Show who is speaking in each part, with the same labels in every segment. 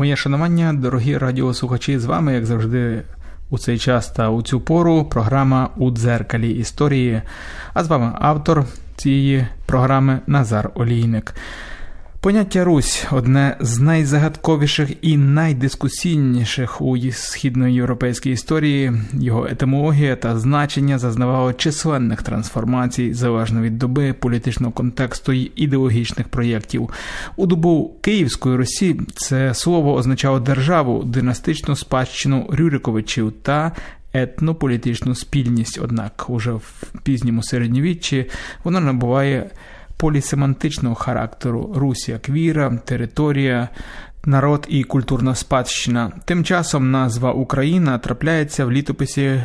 Speaker 1: Моє шанування, дорогі радіослухачі, з вами, як завжди, у цей час та у цю пору програма у дзеркалі історії. А з вами автор цієї програми Назар Олійник. Поняття Русь одне з найзагадковіших і найдискусійніших у східноєвропейській історії. Його етимологія та значення зазнавало численних трансформацій залежно від доби, політичного контексту й ідеологічних проєктів. У добу Київської Русі це слово означало державу, династичну спадщину Рюриковичів та етнополітичну спільність. Однак, уже в пізньому середньовіччі воно набуває полісемантичного характеру Русь як віра, територія, народ і культурна спадщина. Тим часом назва Україна трапляється в літописі.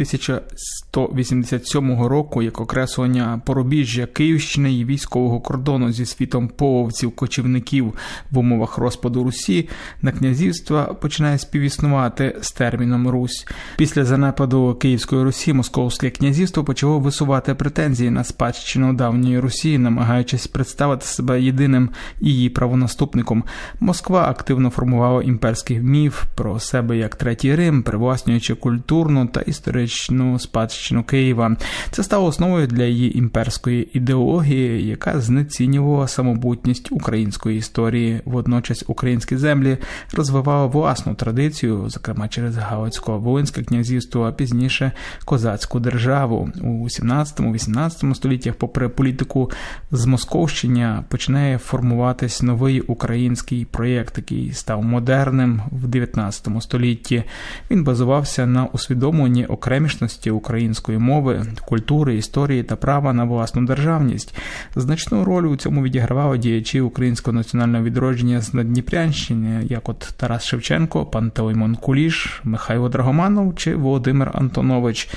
Speaker 1: 1187 року як окреслення порубіжжя Київщини і військового кордону зі світом половців кочівників в умовах розпаду Русі на князівства починає співіснувати з терміном Русь. Після занепаду Київської Русі Московське князівство почало висувати претензії на спадщину давньої Русі, намагаючись представити себе єдиним її правонаступником. Москва активно формувала імперський міф про себе як третій Рим, привласнюючи культурну та історичну спадщину Києва. Це стало основою для її імперської ідеології, яка знецінювала самобутність української історії. Водночас українські землі розвивали власну традицію, зокрема через Галицько-Волинське князівство, а пізніше козацьку державу у 17-18 століттях, попри політику змосковщення, починає формуватись новий український проєкт, який став модерним в 19 столітті. Він базувався на усвідомленні окремішності української мови, культури, історії та права на власну державність. Значну роль у цьому відігравали діячі українського національного відродження з Надніпрянщини, як от Тарас Шевченко, Пантелеймон Куліш, Михайло Драгоманов чи Володимир Антонович.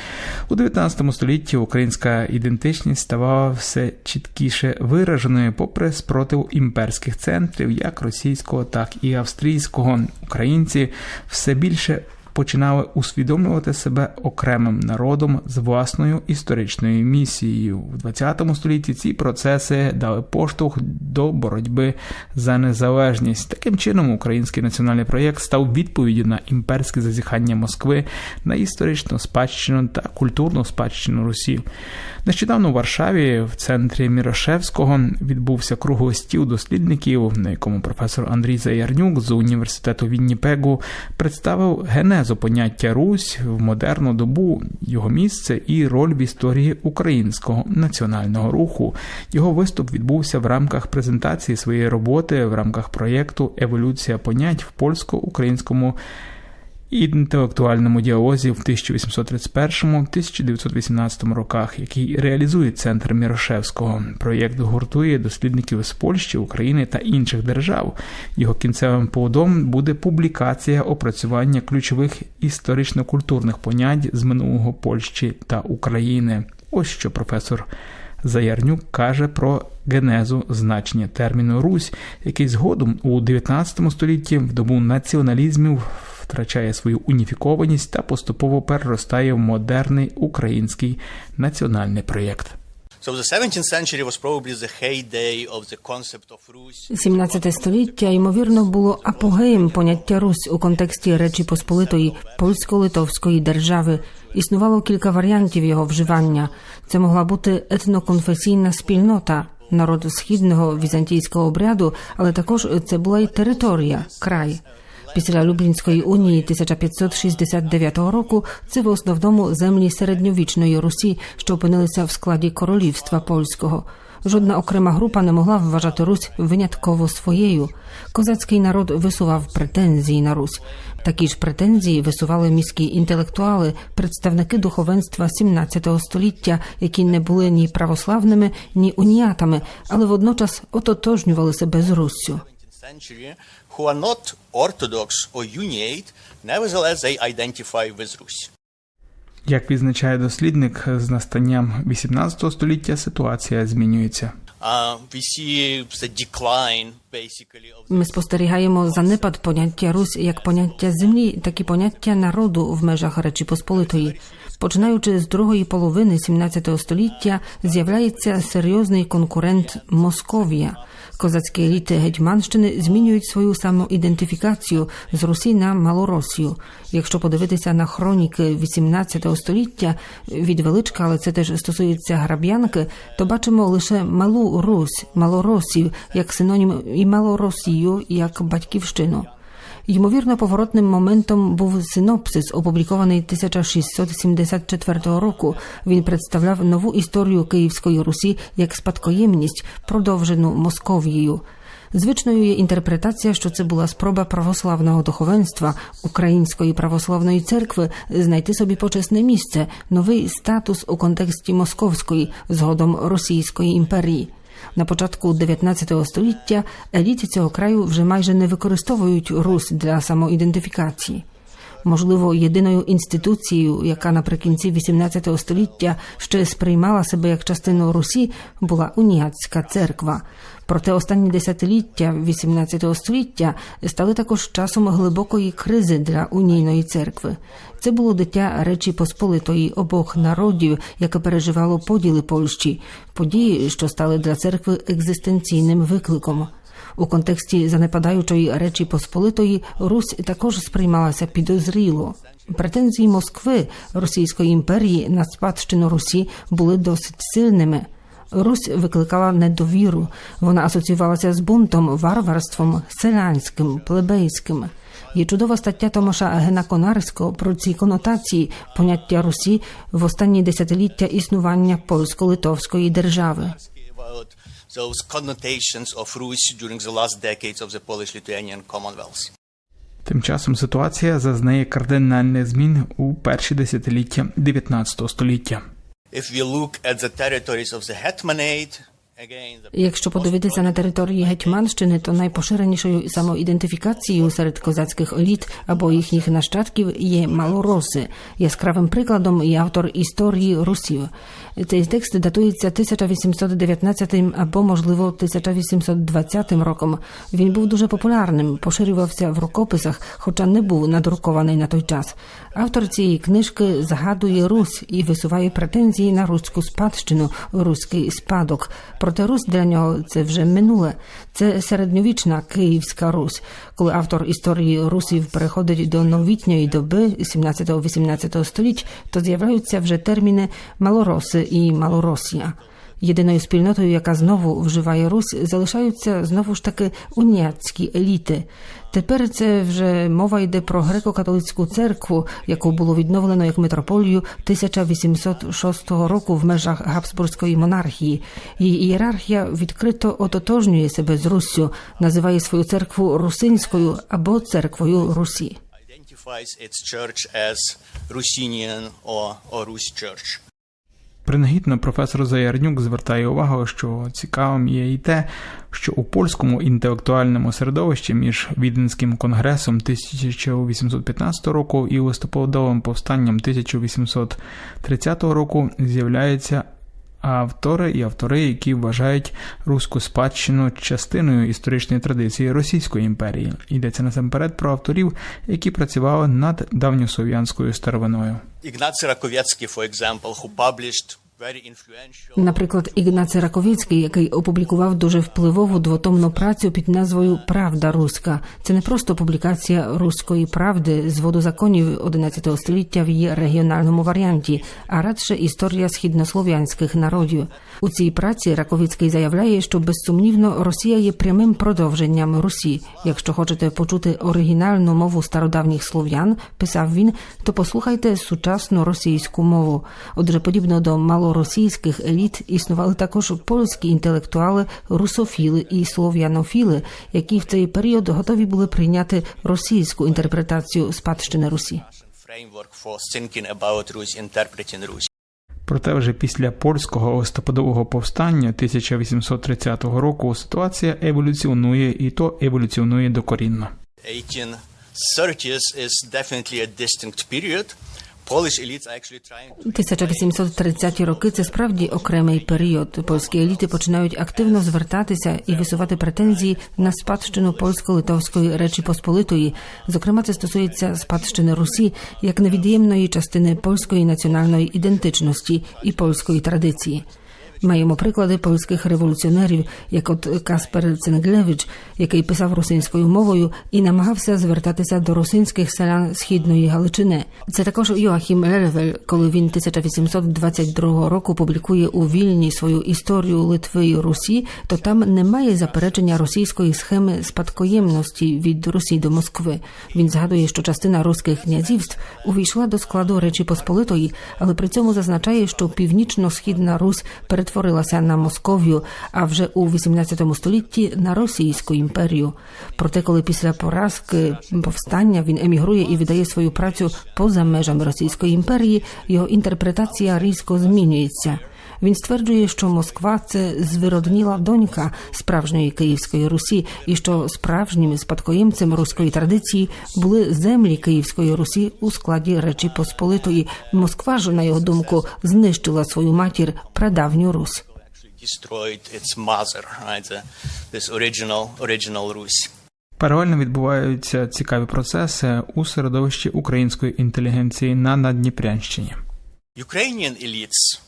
Speaker 1: У 19 столітті українська ідентичність ставала все чіткіше вираженою, попри спротив імперських центрів, як російського, так і австрійського. Українці все більше починали усвідомлювати себе окремим народом з власною історичною місією. В ХХ столітті ці процеси дали поштовх до боротьби за незалежність. Таким чином, український національний проєкт став відповіддю на імперське зазіхання Москви на історичну спадщину та культурну спадщину Русі. Нещодавно у Варшаві, в центрі Мірошевського, відбувся круглий стіл дослідників, на якому професор Андрій Заярнюк з університету Вінніпегу представив генезу поняття Русь в модерну добу, його місце і роль в історії українського національного руху. Його виступ відбувся в рамках презентації своєї роботи в рамках проєкту Еволюція понять в польсько-українському інтелектуальному діалозі в 1831-1918 роках, який реалізує центр Мірошевського. Проєкт гуртує дослідників з Польщі, України та інших держав. Його кінцевим плодом буде публікація опрацювання ключових історично-культурних понять з минулого Польщі та України. Ось що професор. Заярнюк каже про генезу значення терміну Русь, який згодом у 19 столітті в добу націоналізмів втрачає свою уніфікованість та поступово переростає в модерний український національний проєкт.
Speaker 2: 17 століття ймовірно було апогеєм поняття Русь у контексті Речі Посполитої польсько-литовської держави. Існувало кілька варіантів його вживання. Це могла бути етноконфесійна спільнота, народ східного візантійського обряду, але також це була й територія, край. Після Люблінської унії 1569 року це в основному землі середньовічної Русі, що опинилися в складі королівства польського. Жодна окрема група не могла вважати Русь винятково своєю. Козацький народ висував претензії на Русь. Такі ж претензії висували міські інтелектуали, представники духовенства 17 століття, які не були ні православними, ні уніатами, але водночас ототожнювали себе з Руссю.
Speaker 3: Who are not Orthodox or Uniate, nevertheless they identify with Rus.
Speaker 1: Як відзначає дослідник, з настанням 18 століття ситуація змінюється.
Speaker 3: Uh, we see the decline basically
Speaker 2: Ми спостерігаємо занепад поняття Русь як поняття землі, так і поняття народу в межах Речі Посполитої. Починаючи з другої половини 17 століття, з'являється серйозний конкурент Московія. Козацькі еліти Гетьманщини змінюють свою самоідентифікацію з Русі на Малоросію. Якщо подивитися на хроніки 18 століття від величка, але це теж стосується граб'янки, то бачимо лише малу Русь, малоросів як синонім і малоросію як батьківщину. Ймовірно, поворотним моментом був синопсис, опублікований 1674 року. Він представляв нову історію Київської Русі як спадкоємність, продовжену Московією. Звичною є інтерпретація, що це була спроба православного духовенства Української православної церкви знайти собі почесне місце, новий статус у контексті московської, згодом Російської імперії. На початку 19 століття еліти цього краю вже майже не використовують Русь для самоідентифікації. Можливо, єдиною інституцією, яка наприкінці 18 століття ще сприймала себе як частину Русі, була уніатська церква. Проте останні десятиліття 18 століття стали також часом глибокої кризи для унійної церкви. Це було дитя Речі Посполитої обох народів, яке переживало поділи Польщі, події, що стали для церкви екзистенційним викликом. У контексті занепадаючої речі Посполитої Русь також сприймалася підозріло. Претензії Москви Російської імперії на спадщину Русі були досить сильними. Русь викликала недовіру. Вона асоціювалася з бунтом, варварством, селянським, плебейським. Є чудова стаття Томаша Гена Конарського про ці конотації поняття Русі в останні десятиліття існування польсько-литовської держави.
Speaker 3: Those connotations of Rus during the last decades of the Polish-Lithuanian Commonwealth.
Speaker 1: Тим часом ситуація зазнає кардинальних змін у перші десятиліття 19 століття.
Speaker 3: If we look at the territories of the Hetmanate,
Speaker 2: Якщо подивитися на території Гетьманщини, то найпоширенішою самоідентифікацією серед козацьких еліт або їхніх нащадків є малороси. Яскравим прикладом є автор історії русів. Цей текст датується 1819 або, можливо, 1820 роком. Він був дуже популярним, поширювався в рукописах, хоча не був надрукований на той час. Автор цієї книжки згадує Русь і висуває претензії на руську спадщину, руський спадок. Проте Русь для нього це вже минуле. Це середньовічна Київська Русь. Коли автор історії русів переходить до новітньої доби 17-18 століть, то з'являються вже терміни малороси і малоросія. Єдиною спільнотою, яка знову вживає Русь, залишаються знову ж таки уніатські еліти. Тепер це вже мова йде про греко-католицьку церкву, яку було відновлено як митрополію 1806 року в межах Габсбурзької монархії. Її ієрархія відкрито ототожнює себе з Руссю, називає свою церкву русинською або церквою Русі.
Speaker 3: Rus church.
Speaker 1: Принагідно професор Заярнюк звертає увагу, що цікавим є і те, що у польському інтелектуальному середовищі між Віденським конгресом 1815 року і листопадовим повстанням 1830 року з'являються автори і автори, які вважають руську спадщину частиною історичної традиції Російської імперії. Йдеться насамперед про авторів, які працювали над давньослов'янською старовиною.
Speaker 3: Ігнат Раковецький, for example, who published
Speaker 2: Наприклад, Ігнаций Раковіцький, який опублікував дуже впливову двотомну працю під назвою Правда Руська. Це не просто публікація руської правди з водозаконів 11 століття в її регіональному варіанті, а радше історія східнослов'янських народів. У цій праці Раковіцький заявляє, що безсумнівно Росія є прямим продовженням Русі. Якщо хочете почути оригінальну мову стародавніх слов'ян, писав він, то послухайте сучасну російську мову. Отже, подібно до малоросійських еліт існували також польські інтелектуали, русофіли і слов'янофіли, які в цей період готові були прийняти російську інтерпретацію спадщини Русі.
Speaker 1: Проте вже після польського листопадового повстання 1830 року ситуація еволюціонує і то еволюціонує докорінно.
Speaker 3: 1830s is definitely a distinct period, Polish elites are actually trying to
Speaker 2: 1830 роки це справді окремий період. Польські еліти починають активно звертатися і висувати претензії на спадщину польсько-литовської речі Посполитої. Зокрема, це стосується спадщини Русі як невід'ємної частини польської національної ідентичності і польської традиції. Маємо приклади польських революціонерів, як от Каспер Ценглевич, який писав русинською мовою і намагався звертатися до русинських селян східної Галичини. Це також Йоахім Лелевель, коли він 1822 року публікує у Вільні свою історію Литви і Русі, то там немає заперечення російської схеми спадкоємності від Русі до Москви. Він згадує, що частина руських князівств увійшла до складу Речі Посполитої, але при цьому зазначає, що північно-східна Русь перетворилася на Московію, а вже у 18 столітті на Російську імперію. Проте, коли після поразки повстання він емігрує і віддає свою працю поза межами Російської імперії, його інтерпретація різко змінюється. Він стверджує, що Москва це звиродніла донька справжньої Київської Русі, і що справжнім спадкоємцем руської традиції були землі Київської Русі у складі Речі Посполитої. Москва ж, на його думку, знищила свою матір прадавню Русь.
Speaker 1: Паралельно відбуваються цікаві процеси у середовищі української інтелігенції на Надніпрянщині.
Speaker 3: Ukrainian elites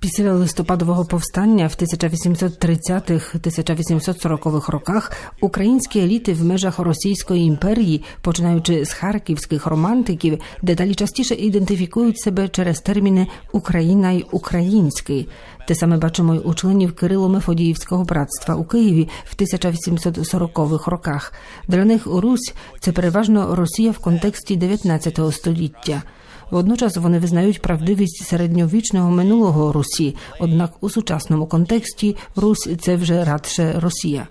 Speaker 2: Після листопадового повстання в 1830-1840 роках українські еліти в межах Російської імперії, починаючи з харківських романтиків, дедалі частіше ідентифікують себе через терміни Україна й український. Те саме бачимо й у членів Кирило-Мефодіївського братства у Києві в 1840-х роках. Для них Русь це переважно Росія в контексті 19 століття. Водночас вони визнають правдивість середньовічного минулого Русі, однак у сучасному контексті Русь це вже радше Росія.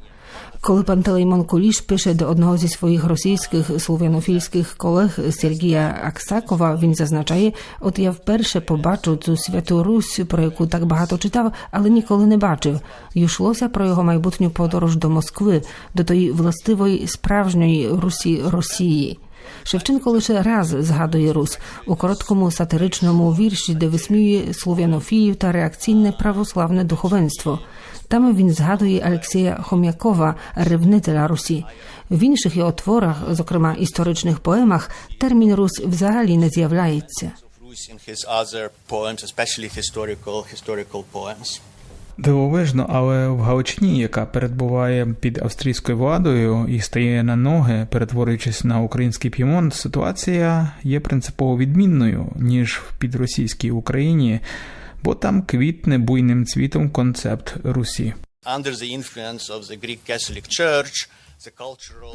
Speaker 2: Коли Пантелеймон Куліш пише до одного зі своїх російських слов'янофільських колег Сергія Аксакова, він зазначає: от я вперше побачив цю святу Русь, про яку так багато читав, але ніколи не бачив. Йшлося про його майбутню подорож до Москви, до тої властивої справжньої Русі Росії. Шевченко лише раз згадує Русь у короткому сатиричному вірші, де висміює слов'янофілів та реакційне православне духовенство. Там він згадує Алексія Хом'якова, ревнителя Русі. В інших його творах, зокрема історичних поемах, термін Русь взагалі не з'являється.
Speaker 1: Дивовижно, але в Галичині, яка перебуває під австрійською владою і стає на ноги, перетворюючись на український п'ємонт, ситуація є принципово відмінною ніж в підросійській Україні, бо там квітне буйним цвітом концепт Русі.
Speaker 3: Under the influence Church,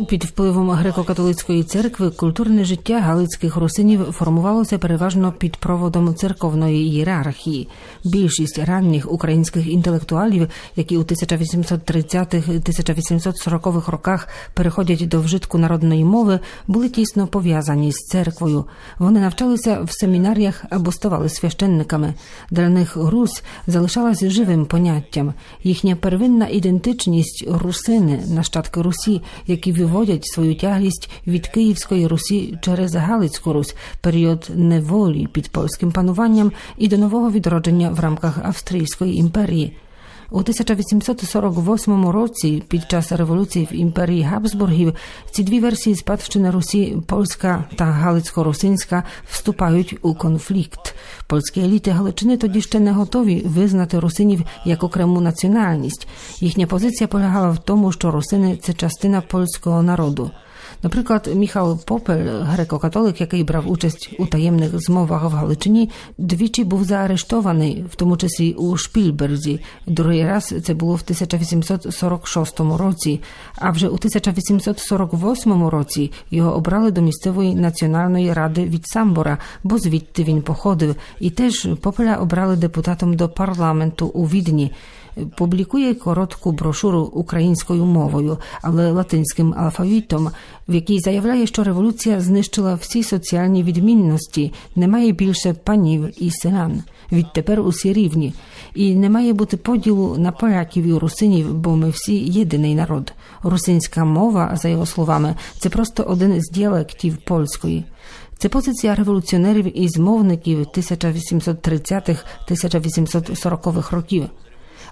Speaker 2: Під впливом греко-католицької церкви культурне життя галицьких русинів формувалося переважно під проводом церковної ієрархії. Більшість ранніх українських інтелектуалів, які у 1830-1840-х роках переходять до вжитку народної мови, були тісно пов'язані з церквою. Вони навчалися в семінаріях або ставали священниками. Для них Русь залишалась живим поняттям. Їхня первинна ідентичність русини, нащадки Русі, які виводять свою тяглість від Київської Русі через Галицьку Русь, період неволі під польським пануванням і до нового відродження в рамках Австрійської імперії. У 1848 році, під час революції в імперії Габсбургів, ці дві версії спадщини Русі, польська та галицько-русинська, вступають у конфлікт. Польські еліти Галичини тоді ще не готові визнати русинів як окрему національність. Їхня позиція полягала в тому, що русини це частина польського народу. Наприклад, Міхал Попель, греко-католик, який брав участь у таємних змовах в Галичині, двічі був заарештований, в тому числі у Шпільберзі. Другий раз це було в 1846 році. А вже у 1848 році його обрали до місцевої національної ради від Самбора, бо звідти він походив, і теж Попеля обрали депутатом до парламенту у Відні. Публікує коротку брошуру українською мовою, але латинським алфавітом, в якій заявляє, що революція знищила всі соціальні відмінності, немає більше панів і селян. Відтепер усі рівні, і не має бути поділу на поляків і русинів, бо ми всі єдиний народ. Русинська мова, за його словами, це просто один з діалектів польської. Це позиція революціонерів і змовників 1830-1840-х років.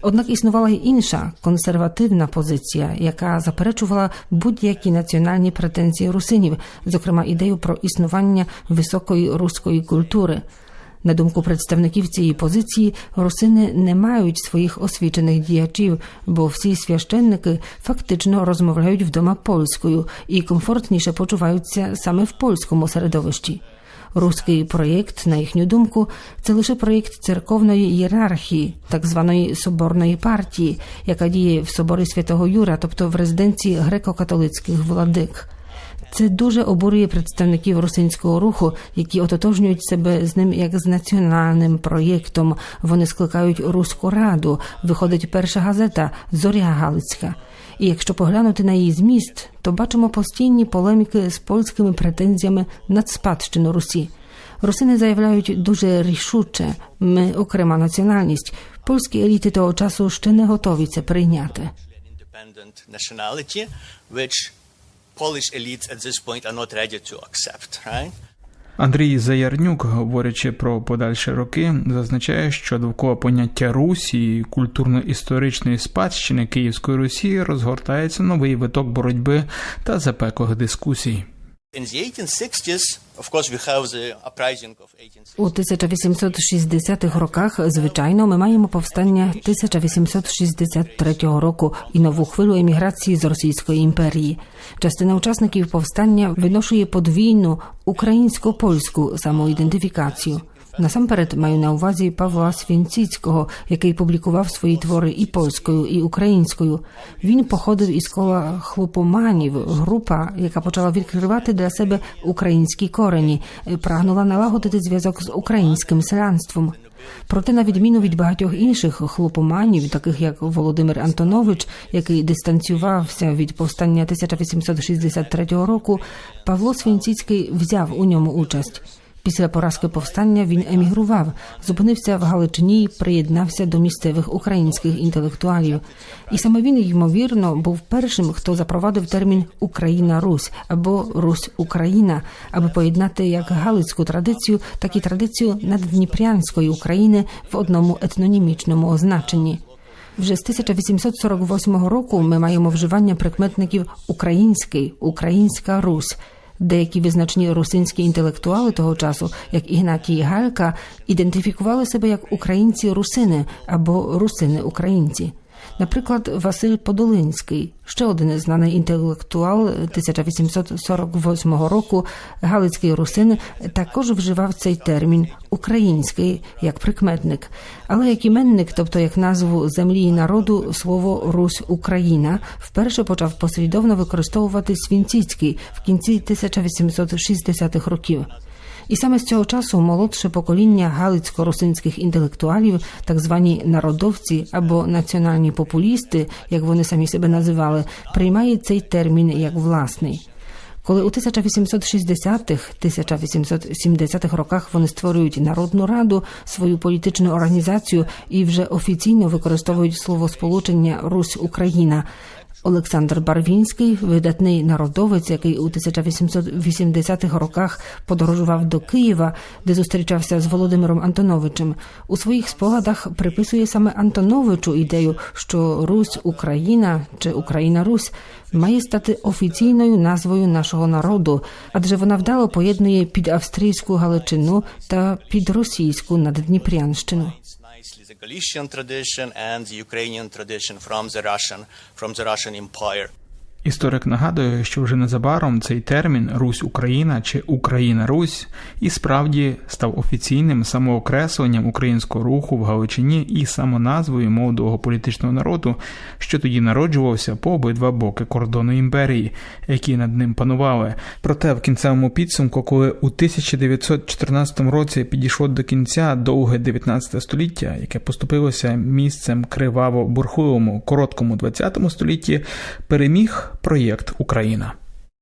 Speaker 2: Однак існувала й інша консервативна позиція, яка заперечувала будь-які національні претензії русинів, зокрема ідею про існування високої руської культури. На думку представників цієї позиції, русини не мають своїх освічених діячів, бо всі священники фактично розмовляють вдома польською і комфортніше почуваються саме в польському середовищі. Руський проєкт, на їхню думку, це лише проєкт церковної ієрархії, так званої соборної партії, яка діє в соборі святого Юра, тобто в резиденції греко-католицьких владик. Це дуже обурює представників русинського руху, які ототожнюють себе з ним як з національним проєктом. Вони скликають Руську раду. Виходить перша газета Зоря Галицька. І якщо поглянути на її зміст, то бачимо постійні полеміки з польськими претензіями на спадщину Русі. Русини заявляють дуже рішуче: ми окрема національність. Польські еліти того часу ще не готові це прийняти.
Speaker 3: Polish elites at this point are not ready to accept, right?
Speaker 1: Андрій Заярнюк, говорячи про подальші роки, зазначає, що довкола поняття Русі культурно-історичної спадщини Київської Русі розгортається новий виток боротьби та запеклих дискусій.
Speaker 3: In the 1860s, of course, we have the uprising of 1860s.
Speaker 2: У 1860-х роках, звичайно, ми маємо повстання 1863 року і нову хвилю еміграції з Російської імперії. Частина учасників повстання виношує подвійну українсько-польську самоідентифікацію. Насамперед маю на увазі Павла Свінціцького, який публікував свої твори і польською, і українською. Він походив із кола хлопоманів, група, яка почала відкривати для себе українські корені, прагнула налагодити зв'язок з українським селянством. Проте, на відміну від багатьох інших хлопоманів, таких як Володимир Антонович, який дистанціювався від повстання 1863 року, Павло Свінціцький взяв у ньому участь. Після поразки повстання він емігрував, зупинився в Галичині приєднався до місцевих українських інтелектуалів. І саме він, ймовірно, був першим, хто запровадив термін Україна Русь або Русь Україна, аби поєднати як галицьку традицію, так і традицію наддніпрянської України в одному етнонімічному означенні. Вже з 1848 року ми маємо вживання прикметників український, українська Русь. Деякі визначні русинські інтелектуали того часу, як Ігнатій Галька, ідентифікували себе як українці-русини або русини-українці. Наприклад, Василь Подолинський, ще один знаний інтелектуал 1848 року, Галицький русин, також вживав цей термін український як прикметник, але як іменник, тобто як назву землі і народу, слово Русь Україна вперше почав послідовно використовувати Свінціцький в кінці 1860-х років. І саме з цього часу молодше покоління галицько-русинських інтелектуалів, так звані народовці або національні популісти, як вони самі себе називали, приймає цей термін як власний. Коли у 1860-х, 1870-х роках вони створюють народну раду, свою політичну організацію і вже офіційно використовують словосполучення Русь Україна. Олександр Барвінський, видатний народовець, який у 1880-х роках подорожував до Києва, де зустрічався з Володимиром Антоновичем, у своїх спогадах приписує саме Антоновичу ідею, що Русь Україна чи Україна Русь має стати офіційною назвою нашого народу, адже вона вдало поєднує під австрійську Галичину та під російську наддніпрянщину.
Speaker 3: Nicely the Galician tradition and the Ukrainian tradition from the Russian from the Russian Empire.
Speaker 1: Історик нагадує, що вже незабаром цей термін Русь Україна чи Україна Русь і справді став офіційним самоокресленням українського руху в Галичині і самоназвою молодого політичного народу, що тоді народжувався по обидва боки кордону імперії, які над ним панували. Проте в кінцевому підсумку, коли у 1914 році підійшло до кінця довге 19 століття, яке поступилося місцем криваво бурхливому короткому 20 столітті, переміг проєкт Україна.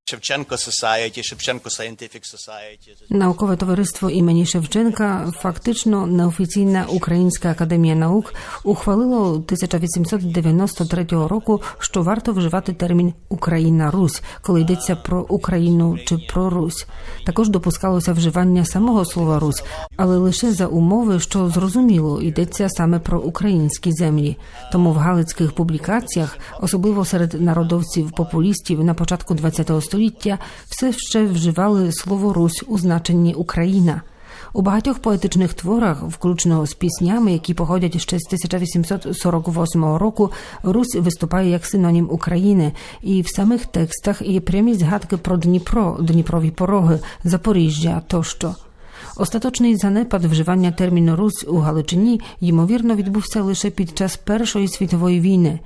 Speaker 3: Shevchenko Society, Shevchenko Scientific Society.
Speaker 2: Наукове товариство імені Шевченка, фактично неофіційна Українська академія наук, ухвалило 1893 року, що варто вживати термін Україна Русь, коли йдеться про Україну чи про Русь. Також допускалося вживання самого слова Русь, але лише за умови, що зрозуміло йдеться саме про українські землі. Тому в галицьких публікаціях, особливо серед народовців-популістів на початку ХХ століття, все ще вживали слово Русь у значенні Україна. У багатьох поетичних творах, включно з піснями, які походять ще з 1848 року, Русь виступає як синонім України, і в самих текстах є прямі згадки про Дніпро, Дніпрові пороги, Запоріжжя тощо. Остаточний занепад вживання терміну Русь у Галичині ймовірно відбувся лише під час Першої світової війни.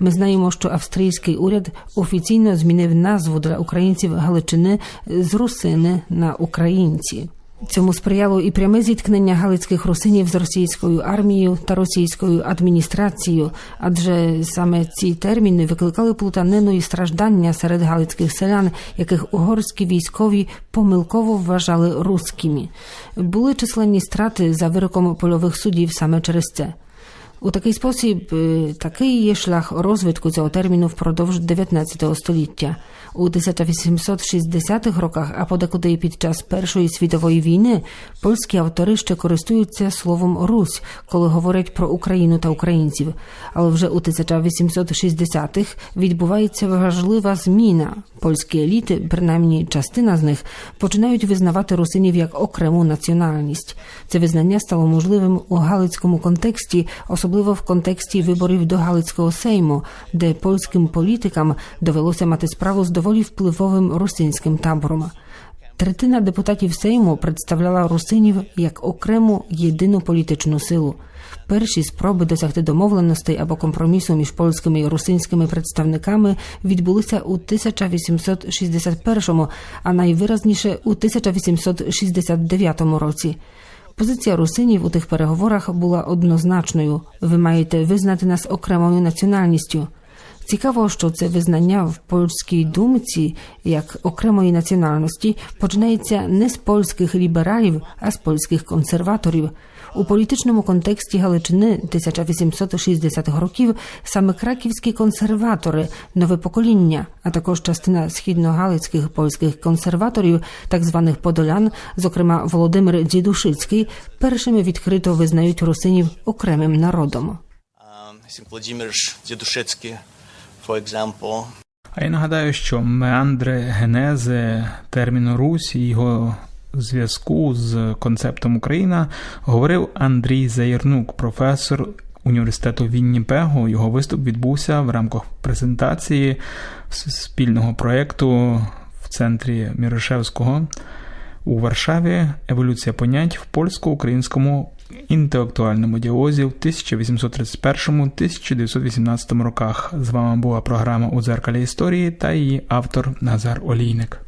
Speaker 2: Ми знаємо, що австрійський уряд офіційно змінив назву для українців Галичини з русини на українці. Цьому сприяло і пряме зіткнення галицьких русинів з російською армією та російською адміністрацією, адже саме ці терміни викликали плутанину і страждання серед галицьких селян, яких угорські військові помилково вважали руськими. Були численні страти за вироком польових судів саме через це. У такий спосіб е, такий є шлях розвитку цього терміну впродовж 19 століття. У 1860-х роках, а подекуди і під час Першої світової війни, польські автори ще користуються словом Русь, коли говорять про Україну та українців. Але вже у 1860-х відбувається важлива зміна. Польські еліти, принаймні частина з них, починають визнавати русинів як окрему національність. Це визнання стало можливим у галицькому контексті, особливо в контексті виборів до Галицького сейму, де польським політикам довелося мати справу з доволі впливовим русинським табором. Третина депутатів Сейму представляла русинів як окрему єдину політичну силу. Перші спроби досягти домовленостей або компромісу між польськими і русинськими представниками відбулися у 1861, а найвиразніше у 1869 році. Позиція русинів у тих переговорах була однозначною: ви маєте визнати нас окремою національністю. Цікаво, що це визнання в польській думці як окремої національності починається не з польських лібералів, а з польських консерваторів. У політичному контексті Галичини 1860-х років саме краківські консерватори, нове покоління, а також частина східногалицьких польських консерваторів, так званих подолян, зокрема Володимир Дідушицький, першими відкрито визнають русинів окремим народом.
Speaker 3: I think for example,
Speaker 1: А я нагадаю, що меандри генези терміну Русь і його зв'язку з концептом Україна говорив Андрій Заєрнук, професор університету Вінніпегу. Його виступ відбувся в рамках презентації спільного проєкту в центрі Мірошевського у Варшаві Еволюція понять в польсько-українському інтелектуальному діалозі в 1831-1918 роках. З вами була програма у дзеркалі історії та її автор Назар Олійник.